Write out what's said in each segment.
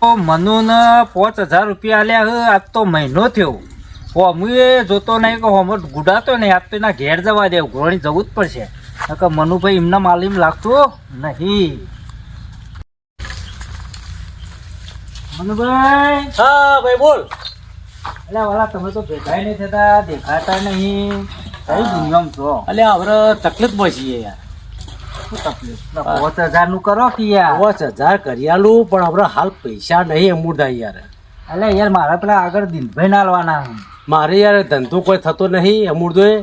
તો મનુને પાંચ હજાર રૂપિયા આલ્યા હે આજ તો મહિનો થયો. હું એ જોતો નહીં કે હોમ ગુડાતો નહીં આજ તો એના ઘેર જવા દે ઘોડી જવું જ પડશે. કે મનુભાઈ એમના માલીમ લાગતો નહીં. મનુભાઈ? હા ભાઈ બોલ. અલ્યા વાલા તમે તો ભેગાય નહીં થતા દેખાતા નહીં. કઈ દુનિયામાં છો? અલ્યા હવે તકલીફ છીએ યાર. શું તકલીફ? પાંચ હજારનું કરો કે યાર? પાંચ હજાર કરિયાલું પણ હવે હાલ પૈસા નહીં અમૂર્દા યાર. એટલે યાર મારા પેલા આગળ દિનભાઈ ના આલવાના. મારે યાર ધંધો કોઈ થતો નહીં અમૂર્દોએ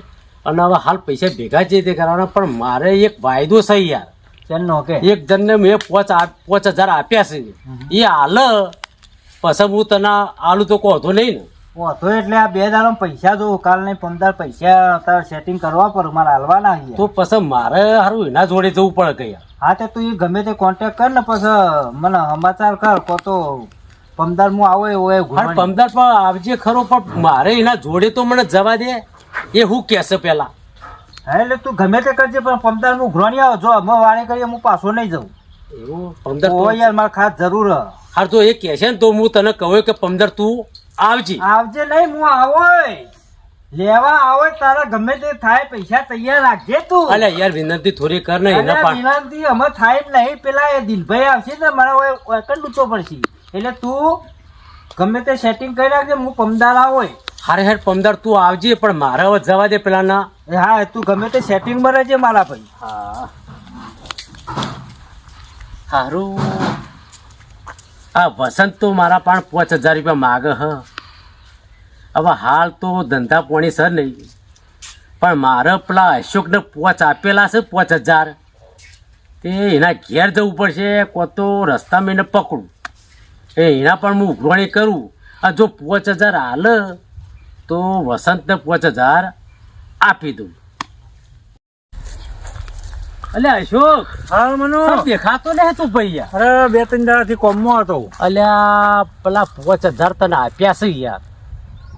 અને હવે હાલ પૈસા ભેગા જે તે કરવાના પણ મારે એક વાયદો છે યાર. ચેનનો કે. એક જણને મેં પોચ પાંચ હજાર આપ્યા છે. એ હાલ પછી હું તને આલું તો કહો નહીં ને. વાંધો એટલે આ બે દાડો પૈસા જો કાલ નહીં પંદર પૈસા સેટિંગ કરવા પર મારે હાલવાના છે. તો પછી મારે સારું એના જોડે જવું પડે કે હા તે તું એ ગમે તે કોન્ટેક્ટ કર ને પછી મને સમાચાર કર કો તો પમદાર હું આવો એવો એ પણ પમદાર પણ આવજે ખરો પણ મારે એના જોડે તો મને જવા દે. એ હું કહેશે પેલા હા એટલે તું ગમે તે કરજે પણ પમદાર હું ઘોણી આવો. જો અમે વાળે કરીએ હું પાછો નહીં જાઉં. એવું? પમદાર યાર મારે ખાસ જરૂર. હાર તો એ કહે છે ને તો હું તને કહું કે પમદાર તું. આવજે. આવજે નહીં હું આવો લેવા આવો તારા ગમે તે થાય પૈસા તૈયાર રાખજે તું. અલે યાર વિનંતી થોડી કર ને એના અરે વિનંતી અમે થાય જ નહીં. પેલા એ દિલભાઈ આવશે ને મારા હોય એકન લૂંટવો પડશે. એટલે તું ગમે તે સેટિંગ કરી રાખજે હું પમદાર આવો. હારે હાર પમદાર તું આવજે પણ મારા હવે જવા દે પેલા ના હા તું ગમે તે સેટિંગમાં રહેજે મારા ભાઈ. હા. હારું. આ વસંત તો મારા પણ પાંચ હજાર રૂપિયા માગે, હ. હવે હાલ તો ધંધા પોણી સર નહીં. પણ મારે પેલા અશોકને પોચ આપેલા છે પાંચ હજાર. તે એના ઘેર જવું પડશે કો તો રસ્તામાં એને પકડું. એ એના પણ હું ઉઘરાણી કરું. આ જો પાંચ હજાર હાલ તો વસંતને પાંચ હજાર આપી દઉં. અલ્યા અશોક હા મનો. દેખાતો ને તું ભૈયા. અરે બે ત્રણ દાડાથી કોમમાં હતો. અલ્યા પેલા પાંચ હજાર તને આપ્યા છે યાર.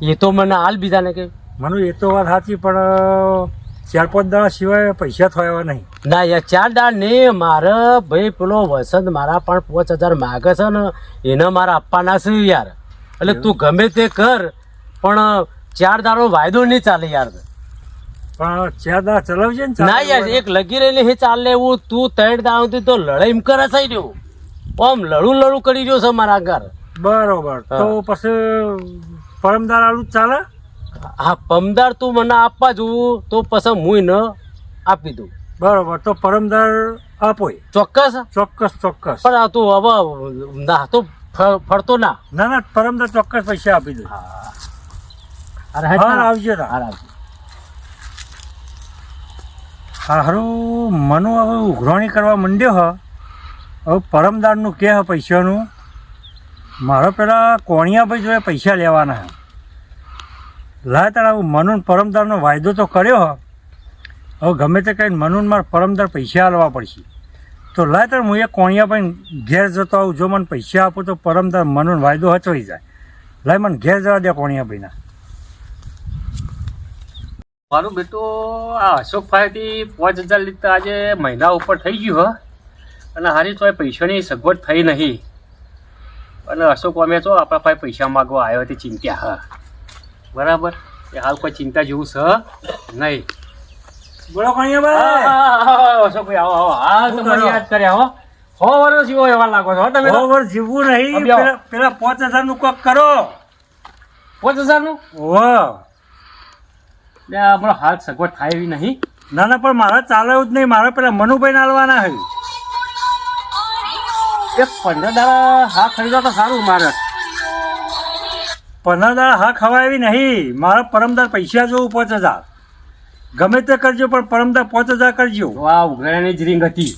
એ તો મને હાલ બીજાને કે મનુ એ તો વાત સાચી પણ ચાર પાંચ દાડા સિવાય પૈસા થયા નહીં. ના યાર ચાર દાળ ને મારે ભાઈ પેલો વસંત મારા પણ પાંચ હજાર માગે છે ને એને મારે આપવાના છે યાર. એટલે તું ગમે તે કર પણ ચાર દાડો વાયદો નહીં ચાલે યાર પણ ચાર દાડા ચલાવજે ને ના યાર એક લગી રહેલી હે ચાલે એવું તું ત્રણ દાવથી તો લડાઈ એમ કરે છે રહ્યો. આમ લડું લડું કરી રહ્યો છે મારા આગળ બરોબર. હા. તો પછી પરમદાર આલુ ચાલે? હા પમદાર તું મને આપવા જોવું તો પછી હું એને આપી દઉં. બરોબર. તો પરમદાર આપો ચોક્કસ? ચોક્કસ ચોક્કસ. પણ આ તું હવે ના તો ફરતો ના. ના ના પરમદાર ચોક્કસ પૈસા આપી દઉં અરે હા આવજો તા. આવજો. હારું, મનુ હવે ઉઘરાણી કરવા માંડ્યો હ. હવે પરમદારનું કે હ પૈસાનું? મારો પેલા કોણિયાભાઈ જોડે પૈસા લેવાના લાય તારા હું મનુ પરમદારનો વાયદો તો કર્યો હ. હવે ગમે તે કહીને મનુન મારા પરમદાર પૈસા આલવા પડશે. તો લાય તાર હું એ કોણિયાભાઈ ઘેર જતો આવું, જો મને પૈસા આપું તો પરમદાર મનુન વાયદો હચવાઈ જાય. લાય મને ઘેર જવા દે કોણિયાભાઈના. મારું બેટું આ અશોકભાઈથી પાંચ હજાર લીધા આજે મહિના ઉપર થઈ ગયું હ. અને હારી તો પૈસાની સગવડ થઈ નહીં. અને અશોક અમે તો આપણા ભાઈ પૈસા માગવા આવ્યો હતી ચિંતા હ. બરાબર? એ હાલ કોઈ ચિંતા જેવું છે નહીં. બોલો અશોકભાઈ આવો આવો. હા તમને યાદ કર્યા હો. હો વર્ષ જીવો એવા લાગો છો તમે હો વર્ષ જીવવું નહીં. પેલા પાંચ હજારનું કોક કરો. પાંચ હજારનું? વાહ ને આપણો હાથ સગવડ થાય એવી નહીં. ના ના પણ મારે ચાલે જ નહીં. મારા પેલા મનુભાઈ નાલવાના છે. એક પંદર દાડા હા ખરીદો તો સારું મારે. પંદર દાડા હા ખવાય એવી નહીં. મારા પરમદાર પૈસા જોવું પાંચ હજાર. ગમે તે કરજો પણ પરમદાર પાંચ હજાર કરજો. આ ઉઘરાણીની જ રીંગ હતી.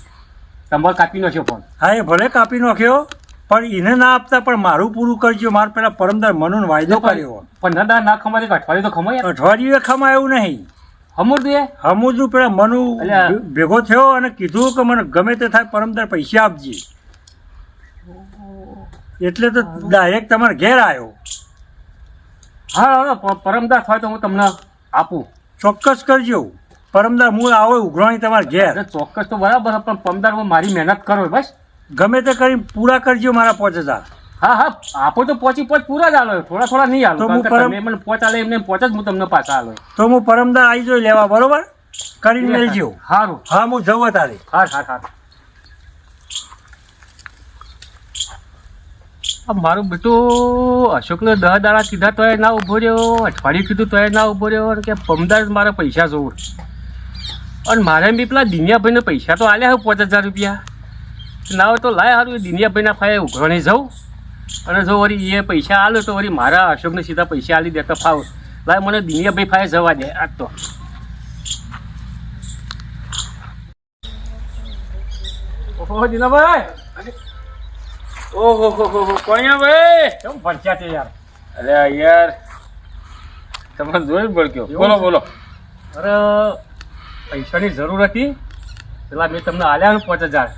તમારે કાપી નાખ્યો ફોન હા એ ભલે કાપી નાખ્યો પણ એને ના આપતા પણ મારું પૂરું કરજો. મારે પેલા પરમદાર મનુનો વાયદો કર્યો. પંદર દાડા ના ખમાય તો અઠવાડિયું તો ખમાય. અઠવાડિયું ખમાય નહીં. હમુર દે હમુદું પેલા મનુ ભેગો થયો અને કીધું કે મને ગમે તે થાય પરમદાર પૈસા આપજે. એટલે તો ડાયરેક્ટ તમારે ઘેર આવ્યો હા હા પરમદાર થાય તો હું તમને આપું. ચોક્કસ કરજો. પરમદાર મૂળ આવો ઉઘરાણી તમારે ઘેર. ચોક્કસ તો બરાબર પણ પરમદાર હું મારી મહેનત કરો બસ. ગમે તે કરી પૂરા કરજો મારા પાંચ હજાર. હા હા આપો તો પોચી પોચ પૂરા જ આલો. થોડા થોડા નહીં આલો. તો હું પરમ- તમે મને પોચ આલે એમને પોચ જ હું તમને પાછા આલો. તો હું પરમદા આવી જોઈ લેવા બરોબર? કરીને મેલજો. સારું હા હું જવું તારે હા હા હા મારું બેટું અશોકને દહ દાડા કીધા તોય ના ઊભો રહ્યો અઠવાડિયું કીધું તોય ના ઊભો રહ્યો કે પમદાર મારા પૈસા જોવું. અને મારે બી પેલા દિનિયાભાઈને પૈસા તો આલ્યા હોય પાંચ હજાર રૂપિયા. ના હોય તો લાય સારું એ દિનિયાભાઈના ફાયે ઉઘરણી જવું અને જો વળી એ પૈસા આલો તો વળી મારા અશોકને સીધા પૈસા આલી દેતા ફાવ. લાય મને દિનિયાભાઈ ફાય જવા દે આજ તો. ઓહો દિનાભાઈ ઓહો હો હો હો કોણિયા ભાઈ કેમ ભરચ્યા છે યાર? અરે યાર તમને જોઈ પડ્યો બોલો બોલો. અરે પૈસાની જરૂર હતી. પેલા મેં તમને આલ્યા ને પાંચ હજાર.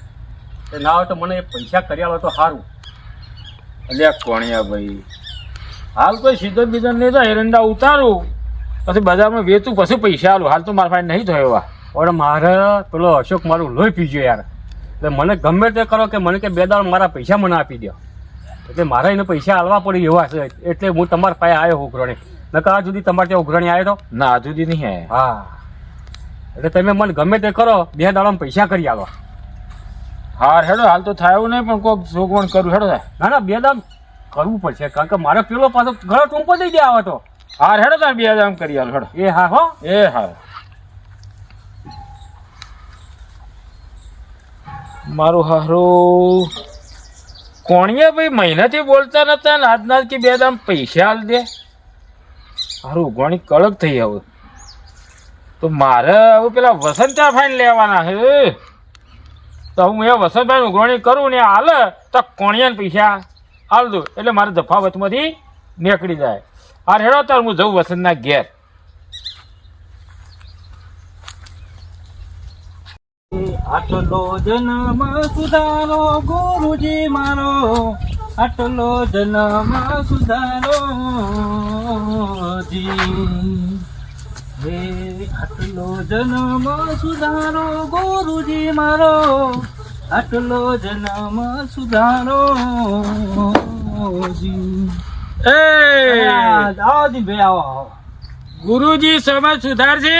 ના હોય તો મને પૈસા કરી આલો તો સારું. અલ્યા કોણિયા ભાઈ હાલ કોઈ સીધો બીજો નહીં તો એરંડા ઉતારું. પછી બજારમાં વેચું પછી પૈસા આલું. હાલ તો મારા પાસે નહીં થયો એવા. પણ મારે પેલો અશોક મારું લોહી પીજો યાર. એટલે મને ગમે તે કરો કે મને કે બે દાળ મારા પૈસા મને આપી દો એટલે મારે એને પૈસા આલવા પડી એવા છે. એટલે હું તમારા પાસે આવ્યો ઉઘરણી. નકર આ સુધી તમારે ત્યાં ઉઘરણી આવ્યો તો? ના હજુ સુધી નહીં હા. એટલે તમે મને ગમે તે કરો બે દાડામાં પૈસા કરી આલો. હાર હેડો હાલ તો થાય નહીં પણ કોઈક જોગવણ કરું હેડો થાય ના ના બે દામ કરવું પડશે કારણ કે મારે પેલો પાછો ઘણો ટૂંકો દઈ દે આવે તો. હાર હેડો તાર બે દામ કરી હાલ હેડો. એ હા હો. એ હાર મારું હારું કોણીએ ભાઈ મહિનાથી બોલતા નતા ને આજના કે બે દામ પૈસા હાલ દે. હારું ગોણી કડક થઈ આવું. તો મારે હવે પેલા વસંતા ફાઈન લેવાના છે. તો હું એ વસંતભાઈ ઉઘરણી કરું ને હાલ, તો કોણિયાને પૈસા હાલ દઉં એટલે મારે તફાવતમાંથી નીકળી જાય. આ હેડો તાર, હું જઉં વસંતના ઘેર. આટલો જન્મ સુધારો, ગુરુજી મારો. આટલો જન્મ સુધારો જી આટલો જન્મ સુધારો, ગુરુજી મારો. આટલો જન્મ સુધારો. એ! આવો ભાઈ આવો આવો. ગુરુજી સમજ સુધારશે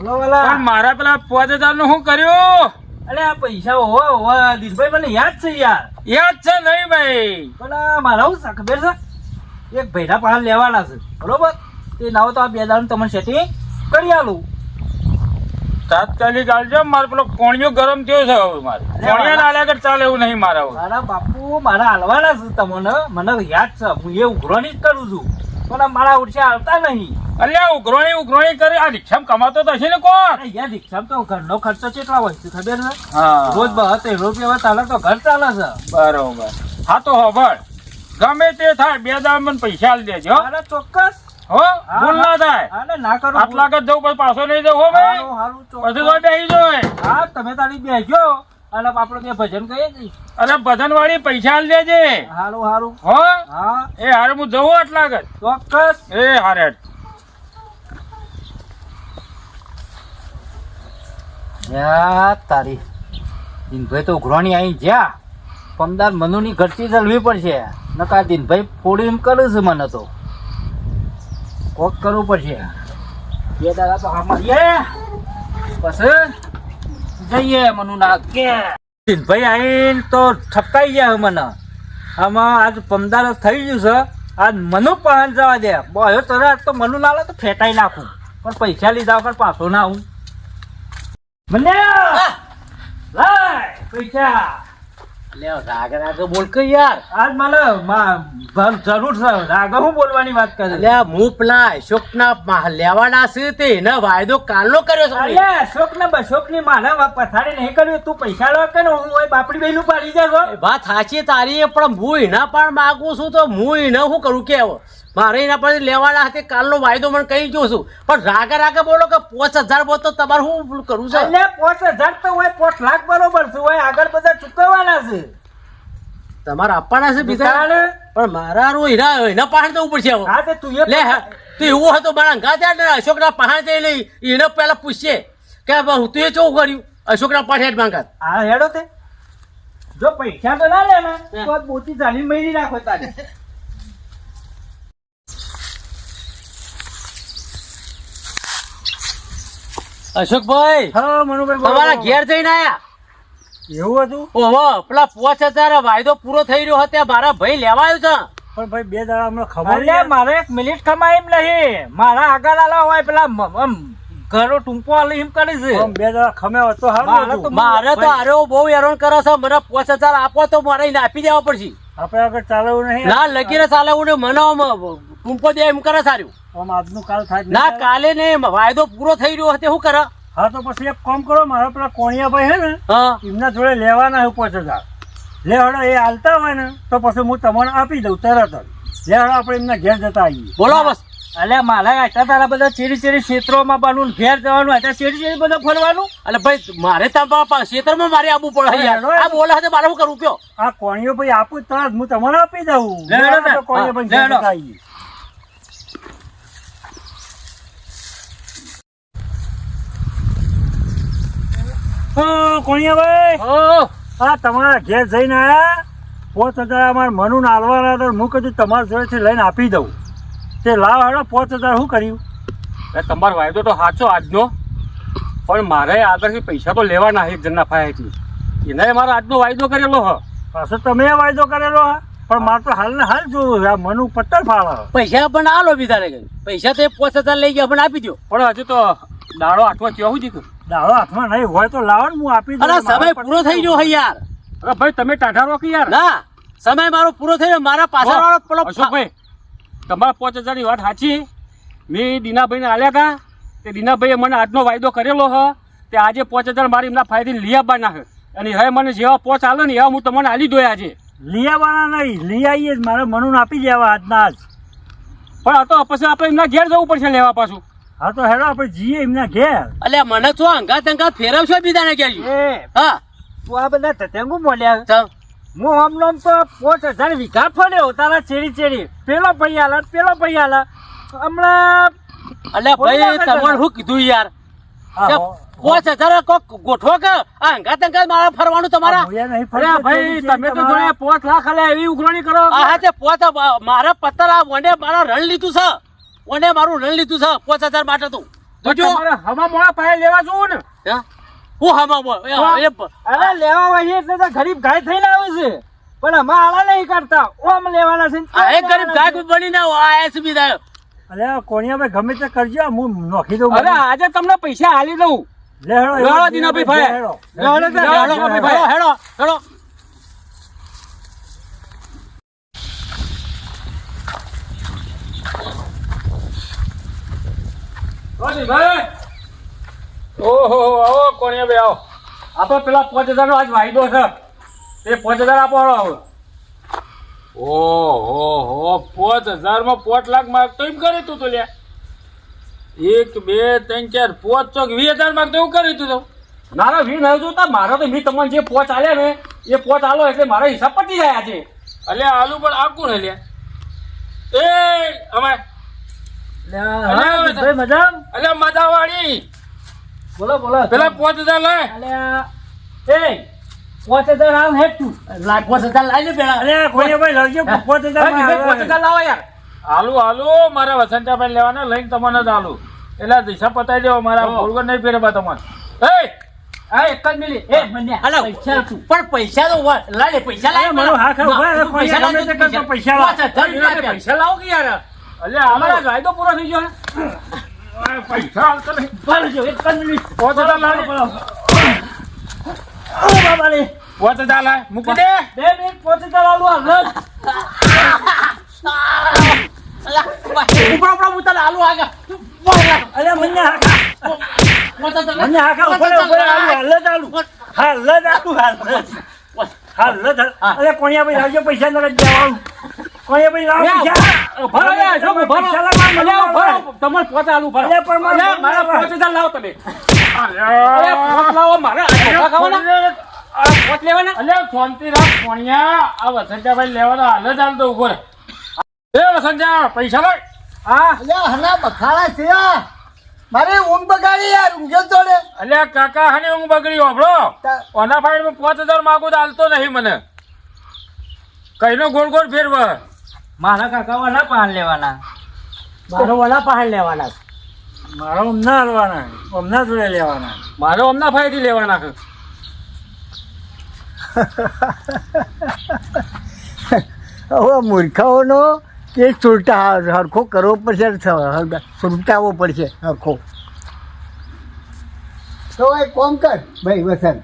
પણ મારા પેલા પાંચ હજારનું શું કર્યું? અરે આ પૈસા હોવા હોવા દીપભાઈ મને યાદ છે યાર. યાદ છે નહીં ભાઈ. પણ આ મારા હું છે? ખબર છે? એક ભૈરા પાડા લેવાના છે. બરોબર? તે લાવો તો આ બે દાડનું તમને સેટિંગ કરી આલું. તાત્કાલિક આવજો મારે પેલો કોણિયો ગરમ થયો છે હવે મારે. કોણિયા ના આગળ ચાલે એવું નહીં મારા મારા બાપુ મારા હાલવાના છે તમને મને યાદ છે હું એ ઉઘરાણી જ કરું છું. પણ મારા ઉડશે આવતા નહીં. અલ્યા ઉઘરોણી ઉઘરોણી કરે આ રિક્ષામાં કમાતો તો હશે ને કોણ? યાર રિક્ષામાં તો ઘરનો ખર્ચો કેટલા હોય છે ખબર છે? હા. રોજ બહતે રૂપિયા ચાલે તો ઘર ચાલે છે. બરોબર. હા તો હોભળ ગમે તે થાય બે દામ મને પૈસા આલી દેજો અરે ચોક્કસ. હો? ભૂલ ના થાય. હા ના કરું આટલા આગળ જવું પછી પાછો નહીં જવું હો ભાઈ. હારું, હારું, પછી તો બેસી જોય. હા તમે તારી બેસજો અને આપણે બે ભજન કહીએ છીએ અરે ભજન વાળી પૈસા આલી દેજે. હારું હારું. હો? હા. એ હારે હું જવું આટલા આગળ ચોક્કસ. એ હારે તારી દિનભાઈ તો ઉઘરાણી આવી જ્યાં પમદાર મનુની ઘરથી ચલવી પડશે. નકા દિનભાઈ ફોડી એમ કરે છે મને તો. કોક કરવું પડશે. બે દાદા તો બસ પછી જઈએ મનુ ના કે. ભાઈ આવીને તો ઠપકાઈ ગયા મને. આમાં આજ પમદાર થઈ ગયું છે. આજ મનુ પહાણ જવા દે. બોયો તરત તો મનુ ના લે તો ફેટાઈ નાખું. પણ પૈસા લીધા વગર પાછો ના આવું. મને! પૈસા. રાગ રાગ બોલ કે યાર? આજ મને જરૂર છે. રાગે હું બોલવાની વાત કરે? લે હું પેલા અશોકના મા- લેવાના છે તે એને વાયદો કાલનો કર્યો છે અલે અશોક ને બશોકની માને પથારી નહીં કર્યું તું પૈસા લો કે ને હું બાપડી બેનું પાડી જાય વાત સાચી તારી પણ હું એના પણ માગું છું તો હું એને શું કરું કે મારે એના પર લેવાના હતી કાલનો વાયદો મને કહી જો છું. પણ રાગે રાગે બોલો કે પોચ હજાર બોલ તો તમારે હું કરું છું? એટલે પોચ હજાર તો હોય પોચ લાખ બરોબર છે હોય આગળ બધા ચૂકવવાના છે. તમારે આપવાના છે બીજા? પણ મારા રો એના એના પાસે જવું પડશે હા તે તું એ લે તું એવું હતો મારા અંગા ત્યાં ને અશોકના પાસે જઈ લઈ એને પહેલા પૂછશે કે હું તું એ કેવું કર્યું? અશોકના પાસે જ માંગા હા હેડો તે. જો પૈસા તો ના લેના. તો મોટી ચાલી મહિની નાખો તારે. અશોકભાઈ હા મનુભાઈ તમારા. ઘેર જઈને આયા? એવું હતું? ઓહો પેલા પોચ હજાર વાયદો પૂરો થઈ રહ્યો હતો મારા ભાઈ લેવાયો છે. પણ ભાઈ બે દાડા હમણાં ખબર નહીં. મારે એક મિનિટ કમાય એમ નહીં. મારા આગળ આલા હોય પેલા ઘરો ટૂંકો આલે એમ કરે છે બે દાડા ખમ્યા હોત તો મારે તો મારે તો આરે બહુ હેરાન કરે છે. મને પોચ હજાર આપો તો મારે આપી દેવા પડશે. આપણે આગળ ચાલવું નહીં. ના લગીને ચાલે નહીં મને ટૂંકો દે એમ કરે સારું. આમ આજનું કાલ થાય ના કાલે નહીં વાયદો પૂરો થઈ રહ્યો હતો શું કરે? હા તો પછી એક કામ કરો મારા પેલા કોણિયાભાઈ હે ને એમના જોડે લેવાના છે પાંચ હજાર લે હડો એ હાલતા હોય ને તો પછી હું તમને આપી દઉં તરત જ. લે હડો આપણે એમના ઘેર જતા આવીએ. બોલો બસ. અલ્યા મારા આટલા તારા બધા ચેરી ચીરી ક્ષેત્રોમાં બનવું ઘેર જવાનું આટલા ચેરી ચીરી બધા ફરવાનું? એટલે ભાઈ મારે તમારા ક્ષેત્રમાં મારે આવવું પડે યાર. આ બોલા છે મારે શું કરવું કયો? આ કોણીઓ ભાઈ આપું તરત હું તમારે આપી દઉં. ને. ભાઈ આ તમારા ઘેર જઈને આયા? પોત હજાર મારા મનુ નાલવાના હતા હું કીધું તમારા જોડેથી લઈને આપી દઉં. તે લાવ હેડો પાંચ હજાર શું કર્યું? એ તમારો વાયદો તો સાચો આજનો. પણ મારે આગળથી પૈસા તો લેવાના છે એક જણના ફાયથી એને મારો આજનો વાયદો કરેલો હ. પાછો તમે વાયદો કરેલો હા? પણ મારે તો હાલ ને હાલ જોવું આ મનુ પટ્ટર ફાળો પૈસા પણ આલો લો કઈ. પૈસા તો એ પોચ હજાર લઈ ગયા પણ આપી દો પણ હજુ તો દાડો આઠવા કેવું હું દીધું. દાડો હાથમાં નહીં હોય તો લાવો ને હું આપી દઉં અરે સમય પૂરો થઈ ગયો હે યાર. અરે ભાઈ તમે ટાઢા રોકી યાર? ના સમય મારો પૂરો થઈ ગયો. મારા પાછળ વાળો પેલો અશોકભાઈ તમારા પાંચ હજારની વાત સાચી? મેં દીનાભાઈને આલ્યા હતા તે દીનાભાઈએ મને આજનો વાયદો કરેલો હ. તે આજે પાંચ હજાર મારી એમના ફાયદે લઈ આવવાના છે. અને હવે મને જેવા પોચ આલે ને એવા હું તમને આલી દોયા આજે લઈ આવવાના નહીં લઈ આવીએ જ. મારે મનુ આપી દેવા આજના આજ. પણ આ તો પછી આપણે એમના ઘેર જવું પડશે લેવા પાછું. હા તો હેડો આપણે જઈએ એમના ઘેર. અલ્યા મને તો અંગાત અંગાત ફેરવશો બીજાને એ હા. તું આ બધા તેંગું બોલ્યા? ચાલ. હું આમ તો પાંચ હજાર વીઘા ફર્યો તારા ચેરી ચેરી. પેલો ભાઈ આલા પેલો ભાઈ આલા. હમણાં અલ્યા ભાઈ તમારે શું કીધું યાર? પોચ હજાર કોક ગોઠવો કે? આ અંગાત મારા ફરવાનું તમારા? અરે ભાઈ તમે તો જોડે પોચ લાખ અલે એવી ઉઘરાણી કરો. હા તે પોચ મારા પત્તર આ વને મારા રણ લીધું છે. વને મારું રણ લીધું છે. પોચ હજાર માટે તું. જોજો. હવા મોડા પાયે લેવા જોવું ને. હા? હું હામાં બોલ એ- એ પ- અરે લેવા હોય એટલે તો ગરીબ ગાય થઈને આવે છે પણ અમે આલા નહીં કરતા ઓમ લેવાના છે ગરીબ આ એસબી દાયો ગમે તે કરજો હું નોખી દઉં અરે આજે તમને પૈસા હાલી દઉં લે હેડો લેવડો એવા ભાઈ. હેડો. લેવડો તો હેડો, હેડો, ભાઈ. ઓહો આવો કોણિયા ભાઈ આવો. આપો પેલા પાંચ હજાર નો આજ વાયદો છે. એ પાંચ હજાર આપો હવે. ઓહો હો પાંચ હજારમાં પોચ લાખ માગતો એમ કરી તું તો લે એક બે ત્રણ ચાર પાંચ ચોક વીસ હજાર માગતો એવું કરી તું તો. મારા વી નહીં જોતા મારા તો મી તમને જે પોચ આલ્યા ને એ પોચ આલો એટલે મારા હિસાબ પતી જાય આજે. અલ્યા આલુ પણ આખું ને લે એ અમે મજા ભાઈ મજા અલ્યા મજાવાળી. બોલો બોલો પેલા પાંચ હજાર લે અલ્યા એ પાંચ હજાર આવ હે તું. લાખ પાંચ હજાર લાવી લે પેલા. કોઈ ભાઈ લાવજો પાંચ હજાર પાંચ હજાર લાવો યાર. હાલુ હાલુ મારા વસંતાભાઈ લેવાના લઈને તમને જ હાલુ. એટલે દિશા પતાવી દેવો મારા. બોલગર નહીં ફેરવા તમારે. એ હા એક જ મિનિટ. એ બન્યા હાલો. પૈસા તું પણ પૈસા તો લાય પૈસા મારો હા લાવ, પૈસા લાવ. પૈસા લાવો કે યાર? અલ્યા અમારા ગાયદો પૂરો થઈ ગયો હે. પૈસા હાલતો નહીં. ચાલો એક મિનિટ. પાંચ હજાર લાય. બાબા રે પાંચ હજાર લાય. મૂકી દે. બે મિનિટ પાંચ હજાર આલુ હાલ ઉપરા ઉપરા. મને. મને આલુ, હાલ જ હાલ જ હાલ હાલ જ હાલ. અલ્યા કોણિયાભાઈ પૈસા નકર દેવાનું. લાવો પૈસા. ઊભા જો ઊભા. પૈસા ઊભા. તમારે આલુ ઊભા. પણ મારા. પાંચ હજાર લાવો તમે. અરે પોચ લાવો મારે આ ખાવાના. આ પોચ લેવાના. અલ્યા શાંતિ રાખ પોણિયા આ વસંતાભાઈ લેવાના હાલ જ ઊભો રહે. એ વસંતા પૈસા લઈ હા. અલ્યા હના બખાડા છે આ. મારે ઊંઘ બગાડી યાર ઊંઘ્યો તો ને અલ્યા કાકા હાની ઊંઘ બગડી હોભળો. તા- ઓના ફાઈડ પાંચ હજાર માગું તો હાલતો નહીં મને. કઈનો ગોળ ગોળ ફેરવ. મારા કાકા વાળા પાન લેવાના. મારો વડા પાન લેવાના મારો અમના હાલવાના અમના જોડે લેવાના મારો અમના ફાઈથી લેવાના છે. હવે મૂર્ખાઓનો કેસ સુલટા હરખો કરવો પડશે સુલટાવવો પડશે હરખો. તો એક કોમ કર. ભાઈ વસંત.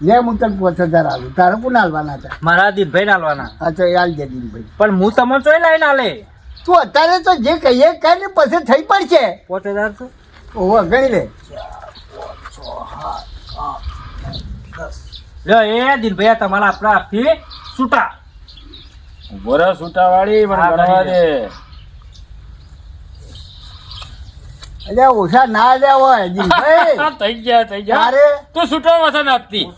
લે હું તને પાંચ હજાર આલું. તારે કોણ હાલવાના હતા મારા દિનભાઈ હાલવાના અચ્છા એ હાલ દે પણ હું તમને ચોઈ લઈને લે તું અત્યારે તો જે કહીએ કહે ને પછી થઈ પડશે. પાંચ હજાર તો? ઓહો ગણી લે. લ્યો એ દિનભાઈ તમારા આપણા આપી છૂટા બરા છૂટા વાળી મને ગણવા દે. એટલે ઓછા ના લ્યા હોય થઈ ગયા થઈ ગયા. અરે તું છૂટો વસન આપતી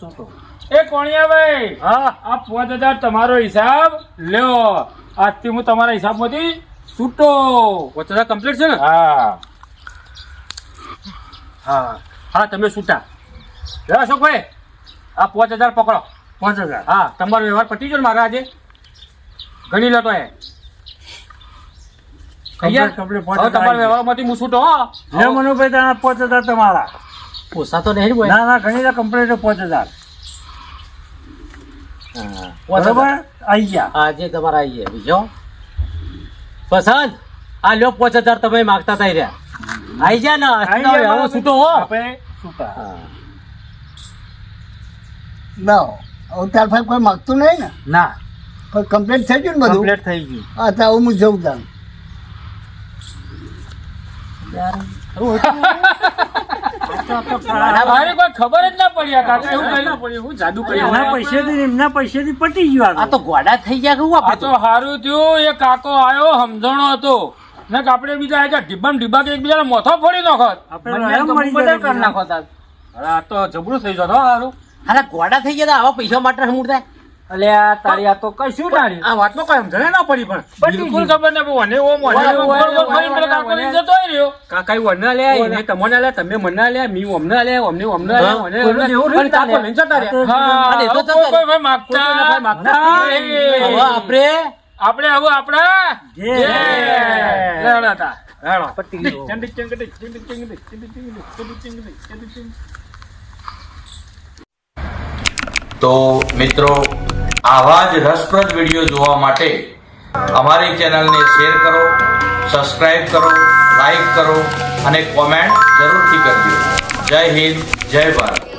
એ કોણિયા ભાઈ હા. આ પાંચ હજાર તમારો હિસાબ લ્યો. આજથી હું તમારા હિસાબમાંથી છૂટો પાંચ હજાર કમ્પ્લીટ છે ને? હા. હા. હા તમે છૂટા લે અશોકભાઈ આ પાંચ હજાર પકડો. પાંચ હજાર. હા તમારો વ્યવહાર પતી ગયો મારા આજે? ગણી લો તો એ Complete, complete, પાંચ હવે હજાર તમારા વ્યવહારમાંથી હું છૂટો હો. મનુભાઈ તારા પાંચ હજાર તમારા. પોસાતો નહીં ને બોય? ના ના ઘણી લે કમ્પ્લીટ પાંચ હજાર. બરોબર? આવી ગયા. આજે તમારે ગયા બીજો. પસંદ આ લ્યો પાંચ હજાર તમે માગતા થઈ રહ્યા. આઈ ગયા ને વ્યવહાર. છૂટો હો. આપણે છૂટા. હા. ના ભાઈ કોઈ માગતું નહીં ને? ના. પણ કમ્પ્લીટ થઈ ગયું ને બધું? કમ્પ્લીટ થઈ ગયું. હા તો હું જઉં કોઈ ખબર જ ના પડી કાકા. એવું કહ્યું હું જાદુ એમના પૈસેથી ને એમના પૈસેથી પટી ગયું આ તો. ગોડા થઈ ગયા કેવું આ તો સારું થયું. એ કાકો આવ્યો સમજણો હતો. ને આપણે બીજા એક ડિબ્બા ઢીબા કે એકબીજાને મોથો ફોડી નાખો આપણે કરી નાખો તાર. આ તો જબરું થઈ જતો સારું હાલા ગોડા થઈ ગયા તા આવા પૈસા માટે સમૂળતા અલ્યા તારી આ તો કશું તારી આ વાતમાં કઈ સમજણે ના પડી પણ બિલકુલ ખબર ને મને ઓ મને ઓય, ઓ ઓય, ગોળ ગોળ ઓય, ફરીને પેલો ઓય, કાકો ઓય. લઈને જતો રહ્યો કાકા એવું અમને લે એને તમને લે તમે મને લે મી ઓમને લે અમને ઓમને લે એવું અને કાકો લઈને જતા રહ્યા હા અને તો તો કોઈ ભાઈ માગતા માગતા હવે આપણે આપણે હવે આપણા જે. જે. લેવડા હતા. હેડો. પટી ગયું. ચંડી ચંગડી, ચંડી ચંગડી, ચંડી ચંગડી, ચંડી ચંગડી, ચંડી ચંગડી. તો મિત્રો આવા જ રસપ્રદ વીડિયો જોવા માટે અમારી ચેનલને શેર કરો સબસ્ક્રાઈબ કરો લાઈક કરો અને કોમેન્ટ જરૂરથી કરજો. જય હિન્દ, જય ભારત.